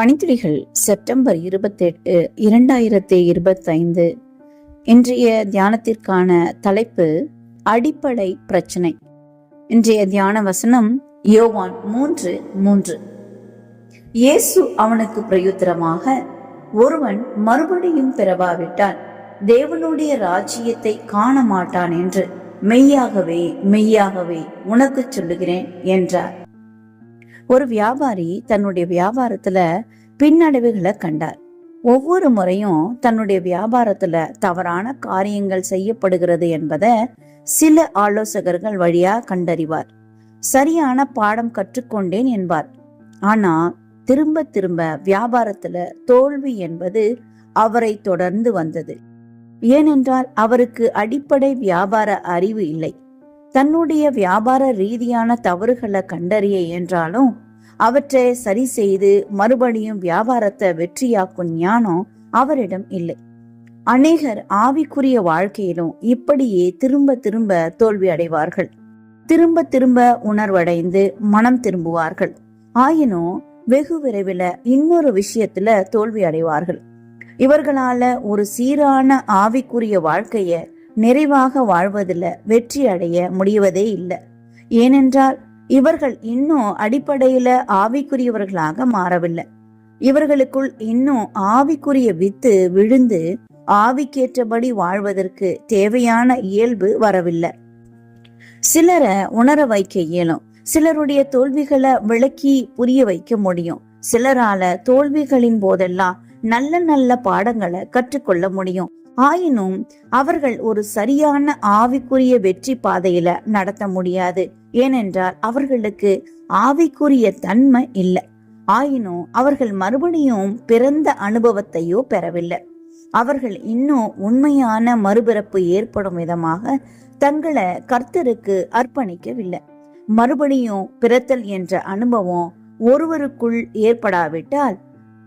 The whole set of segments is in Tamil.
பனித்துளிகள் செப்டம்பர் இருபத்தெட்டு இரண்டாயிரத்தி இருபத்தைந்து இன்றைய தியானத்திற்கான தலைப்பு அடிப்படை பிரச்சனை. இன்றைய தியான வசனம் யோவான் மூன்று மூன்று. இயேசு அவனுக்கு பிரயுத்தரமாக ஒருவன் மறுபடியும் பிறவாவிட்டால் தேவனுடைய ராஜ்யத்தை காண மாட்டான் என்று மெய்யாகவே மெய்யாகவே உனக்கு சொல்லுகிறேன் என்றார். ஒரு வியாபாரி தன்னுடைய வியாபாரத்துல பின்னடைவுகளை கண்டார். ஒவ்வொரு முறையும் தன்னுடைய வியாபாரத்துல தவறான காரியங்கள் செய்யப்படுகிறது என்பதை சில ஆலோசகர்கள் வழியா கண்டறிவார். சரியான பாடம் கற்றுக்கொண்டேன் என்பார். ஆனா திரும்ப திரும்ப வியாபாரத்துல தோல்வி என்பது அவரை தொடர்ந்து வந்தது. ஏனென்றால் அவருக்கு அடிப்படை வியாபார அறிவு இல்லை. தன்னுடைய வியாபார ரீதியான தவறுகளை கண்டறிய என்றாலும் அவற்றை சரி செய்து மறுபடியும் வியாபாரத்தை வெற்றியாக்கும் ஞானம் அவரிடம் இல்லை. அநேகர் ஆவிக்குரிய வாழ்க்கையிலும் இப்படியே திரும்ப திரும்ப தோல்வி அடைவார்கள். திரும்ப திரும்ப உணர்வடைந்து மனம் திரும்புவார்கள். ஆயினும் வெகு விரைவில் இன்னொரு விஷயத்துல தோல்வி அடைவார்கள். இவர்களால ஒரு சீரான ஆவிக்குரிய வாழ்க்கைய நிறைவாக வாழ்வதில் வெற்றி அடைய முடிவதே இல்லை. ஏனென்றால் இவர்கள் இன்னும் அடிப்படையில ஆவிக்குரியவர்களாக மாறவில்லை. இவர்களுக்குள் இன்னும் ஆவிக்குரிய வித்து விழுந்து ஆவிக்கேற்றபடி வாழ்வதற்கு தேவையான இயல்பு வரவில்லை. சிலரை உணர வைக்க இயலும். சிலருடைய தோல்விகளை விளக்கி புரிய வைக்க முடியும். சிலரால தோல்விகளின் போதெல்லாம் நல்ல நல்ல பாடங்களை கற்றுக்கொள்ள முடியும். ஆயினும் அவர்கள் ஒரு சரியான ஆவிக்குரிய வெற்றி பாதையில நடத்த முடியாது. ஏனென்றால் அவர்களுக்கு ஆவிக்குரிய தன்மை இல்லை. ஆயினும் அவர்கள் மறுபடியும் பிறந்த அனுபவத்தையோ பெறவில்லை. அவர்கள் இன்னும் உண்மையான மறுபிறப்பு ஏற்படும் விதமாக தங்களை கர்த்தருக்கு அர்ப்பணிக்கவில்லை. மறுபடியும் பிறத்தல் என்ற அனுபவம் ஒருவருக்குள் ஏற்படாவிட்டால்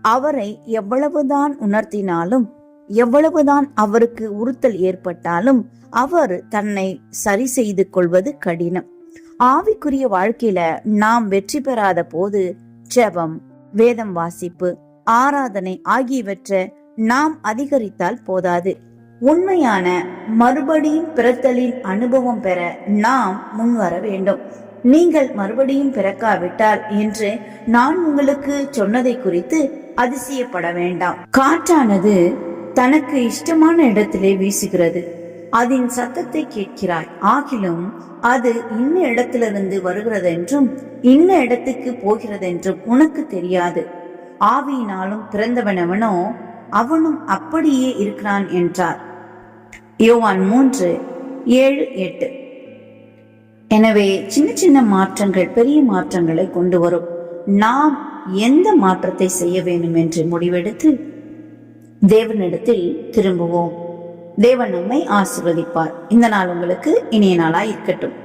அவரை எவ்வளவுதான் உணர்த்தினாலும் எவ்வளவுதான் அவருக்கு உறுத்தல் ஏற்பட்டாலும் அவர் தன்னை சரி செய்து கொள்வது கடினம். ஆவிக்குரிய வாழ்க்கையில நாம் வெற்றி பெறாத போது ஜெபம் வேதம் வாசிப்பு ஆராதனை ஆகியவற்றை நாம் அதிகரித்தால் போதாது. உண்மையான மறுபடியும் பிறத்தலின் அனுபவம் பெற நாம் முன்வர வேண்டும். நீங்கள் மறுபடியும் பிறக்காவிட்டால் என்று நான் உங்களுக்கு சொன்னதை குறித்து அதிசயப்பட வேண்டாம். காற்றானது தனக்கு இஷ்டமான இடத்திலே வீசுகிறது. அதன் சத்தத்தை கேட்கிறாய். ஆகிலும் அது இன்ன இடத்திலிருந்து வருகிறதென்றும் இன்ன இடத்துக்கு போகிறதென்றும் உனக்கு தெரியாது. ஆவியினாலும் பிறந்தவனவனோ அவனும் அப்படியே இருக்கிறான் என்றார். யோவான் மூன்று ஏழு எட்டு. எனவே சின்ன சின்ன மாற்றங்கள் பெரிய மாற்றங்களை கொண்டு வரும். நாம் எந்த மாற்றத்தை செய்ய வேண்டும் என்று முடிவெடுத்து தேவனிடத்தில் திரும்புவோம். தேவன் நம்மை ஆசிர்வதிப்பார். இந்த நாள் உங்களுக்கு இனிய நாளாய் இருக்கட்டும்.